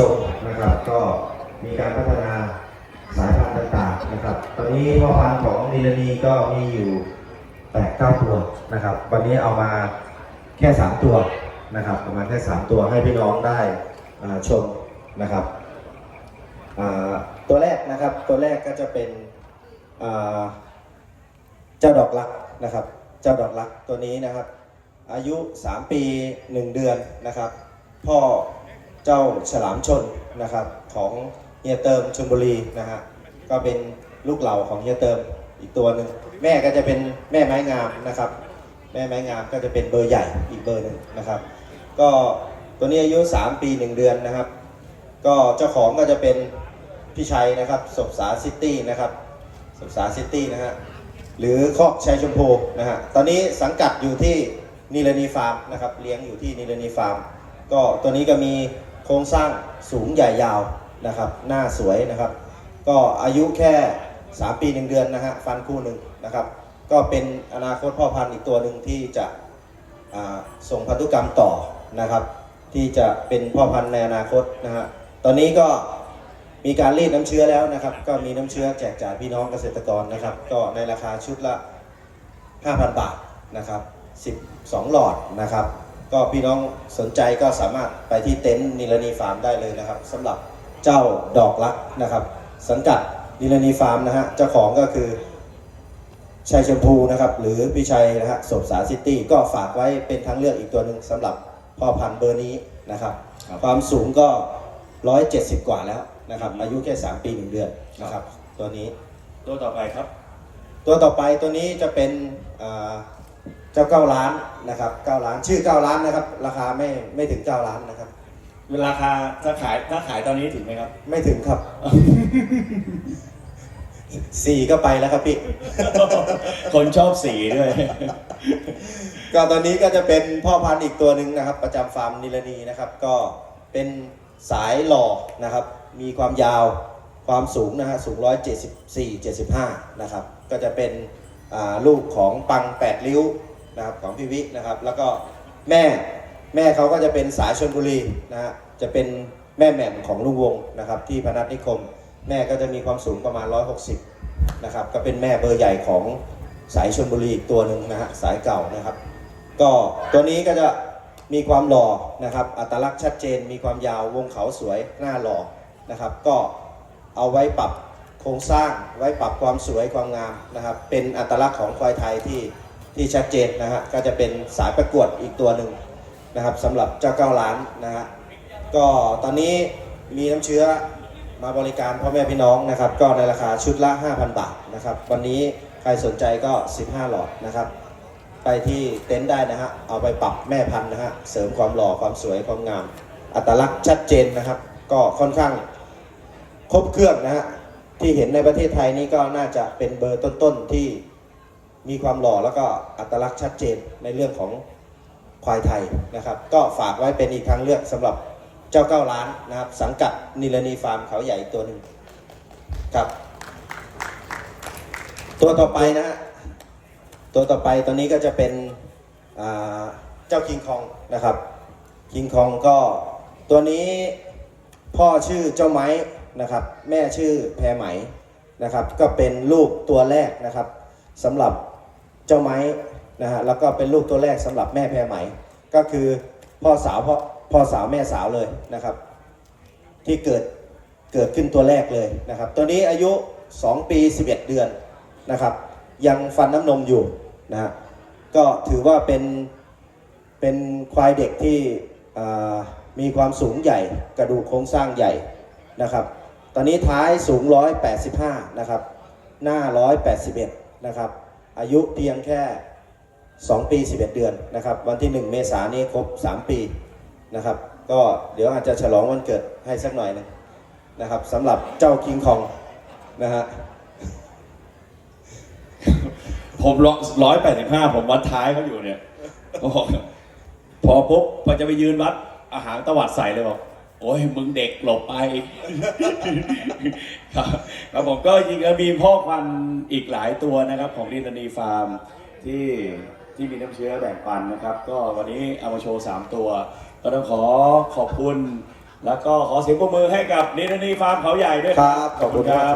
ชมนะครับ ก็มีการพัฒนาสายพันธุ์ต่างๆนะครับ ตอนนี้พ่อพันธุ์ของนิลนีก็มีอยู่แปดเก้าตัวนะครับ วันนี้เอามาแค่สามตัวนะครับ ประมาณแค่สามตัวให้พี่น้องได้ชมนะครับ ตัวแรกนะครับตัวแรกก็จะเป็นเจ้าดอกรักนะครับ เจ้าดอกรักตัวนี้นะครับ อายุ 3 ปี 1 เดือนนะครับ พ่อ เจ้าฉลามชนนะครับของเฮียเติมชลบุรีนะฮะก็เป็นลูกเหล่าของเฮียเติมอีกตัวหนึ่งแม่ก็จะเป็นแม่ไม้งามนะครับแม่ไม้งามก็จะเป็นเบอร์ใหญ่อีกเบอร์หนึ่งนะครับ ก็ตัวนี้อายุ 3 ปี 1 เดือนนะครับ ก็เจ้าของก็จะเป็นพี่ชัยนะครับศพสาซิตี้นะครับศพสาซิตี้นะฮะหรือคอกชัยชมพูนะฮะตอนนี้สังกัดอยู่ที่นิรณีฟาร์มนะครับเลี้ยงอยู่ที่นิรณีฟาร์ม ก็ตัวนี้ก็มี ครงสร้างสูงใหญ่ยาวนะครับหน้าสวยนะครับ ก็อายุแค่ 3 ปี 1 เดือนนะฮะฟันคู่หนึ่งนะครับ ก็เป็นอนาคตพ่อพันธุ์อีกตัวหนึ่งที่จะส่งพันธุกรรมต่อนะครับ ที่จะเป็นพ่อพันธุ์ในอนาคตนะฮะตอนนี้ก็มีการรีดน้ำเชื้อแล้วนะครับ ก็มีน้ำเชื้อแจกจ่ายพี่น้องเกษตรกรนะครับ ก็ในราคาชุดละ 5,000 บาทนะครับ 12 หลอดนะครับ ก็พี่น้องสนใจก็สามารถไปที่เต็นท์นิรณีฟาร์มได้เลยนะครับสำหรับเจ้าดอกรักนะครับ สังกัดนิรณีฟาร์มนะฮะเจ้าของก็คือชัยชมพูนะครับหรือพี่ชัยนะฮะศพสาซิตี้ก็ฝากไว้เป็นทางเลือกอีกตัวหนึ่งสำหรับพ่อพันธุ์เบอร์นี้นะครับครับ ความสูงก็ 170 กว่าแล้วนะครับอายุแค่ 3 ปี 1 เดือนนะครับ ตัวนี้ตัวต่อไปครับ ตัวต่อไปตัวนี้จะเป็นอ่า เจ้าเก้าล้านนะครับเก้าล้านชื่อเก้าล้านนะครับ ราคาไม่ไม่ถึงเก้าล้านนะครับ ราคาถ้าขายถ้าขายตอนนี้ถึงไหมครับ ไม่ถึงครับ สี่ก็ไปแล้วครับพี่ คนชอบสีด้วย ก็ตอนนี้ก็จะเป็นพ่อพันธุ์อีกตัวหนึ่งนะครับ ประจำฟาร์มนิลนีนะครับ ก็เป็นสายหล่อนะครับ มีความยาวความสูงนะฮะสูง 174 75 นะครับ ก็จะเป็นอ่าลูกของปัง 8 ริ้ว นะครับของพี่วินะครับ แล้วก็แม่แม่เขาก็จะเป็นสายชนบุรีนะฮะจะเป็นแม่แหม่มของลุงวงนะครับ ที่พนัสนิคม แม่ก็จะมีความสูงประมาณ 160นะครับก็เป็นแม่เบอร์ใหญ่ของสายชนบุรีอีกตัวหนึ่งนะฮะสายเก่านะครับ ก็ตัวนี้ก็จะมีความหล่อนะครับ อัตลักษณ์ชัดเจน มีความยาววงเขาสวยหน้าหล่อนะครับ ก็เอาไว้ปรับโครงสร้างไว้ปรับความสวยความงามนะครับ เป็นอัตลักษณ์ของควายไทยที่ ที่ชัดเจนนะฮะก็จะเป็นสายประกวดอีกตัวหนึ่งนะครับสำหรับเจ้าเก้าล้านนะฮะก็ตอนนี้มีน้ำเชื้อมาบริการพ่อแม่พี่น้องนะครับ ก็ในราคาชุดละ 5,000 บาทนะครับ วันนี้ใครสนใจก็ 15 หลอดนะครับ ไปที่เต็นท์ได้นะฮะเอาไปปรับแม่พันธุ์นะฮะเสริมความหล่อความสวยความงาม อัตลักษณ์ชัดเจนนะครับ ก็ค่อนข้างครบเครื่องนะฮะที่เห็นในประเทศไทยนี่ก็น่าจะเป็นเบอร์ต้นๆที่ มีความหล่อแล้วก็อัตลักษณ์ชัดเจนในเรื่องของควายไทยนะครับ ก็ฝากไว้เป็นอีกทางเลือกสำหรับเจ้าเก้าล้านนะครับ สังกัดนิลนีฟาร์มเขาใหญ่อีกตัวหนึ่งครับ ตัวต่อไปนะฮะตัวต่อไปตัวนี้ก็จะเป็นเจ้าคิงคองนะครับคิงคองก็ตัวนี้พ่อชื่อเจ้าไม้นะครับ แม่ชื่อแพรไหมนะครับ ก็เป็นลูกตัวแรกนะครับสำหรับ เจ้าไม้นะฮะแล้วก็เป็นลูกตัวแรกสำหรับแม่แพรไหม ก็คือพ่อสาวพ่อพ่อสาวแม่สาวเลยนะครับ ที่เกิดเกิดขึ้นตัวแรกเลยนะครับ ตัวนี้อายุ 2 ปี 11 เดือนนะครับ ยังฟันน้ำนมอยู่นะฮะก็ถือว่าเป็นเป็นควายเด็กที่มีความสูงใหญ่กระดูกโครงสร้างใหญ่นะครับ ตอนนี้ท้ายสูง 185 นะครับ หน้า 181 นะครับ อายุเพียงแค่ 2 ปี 11 เดือนนะครับ วันที่ 1 เมษายนนี้ครบ 3 ปีนะครับ ก็เดี๋ยวอาจจะฉลองวันเกิดให้สักหน่อยนึงนะครับสำหรับเจ้าคิงคองนะฮะผมร้อยแปดสิบห้าผมวัดท้ายเขาอยู่เนี่ยบอพอปุ๊บพอจะไปยืนวัดอาหารตวัดใส่เลยบอก โอ้ยมึงเด็กหลบไปครับผมก็จริงๆมีพ่อพันธุ์อีกหลายตัวนะครับของดินนีฟาร์มที่ที่มีน้ำเชื้อแบ่งปันนะครับ ก็วันนี้เอามาโชว์ 3 ตัว ก็ต้องขอขอบคุณ แล้วก็ขอเสียงปรบมือให้กับนิรนีฟาร์มเขาใหญ่ด้วยครับ ขอบคุณครับ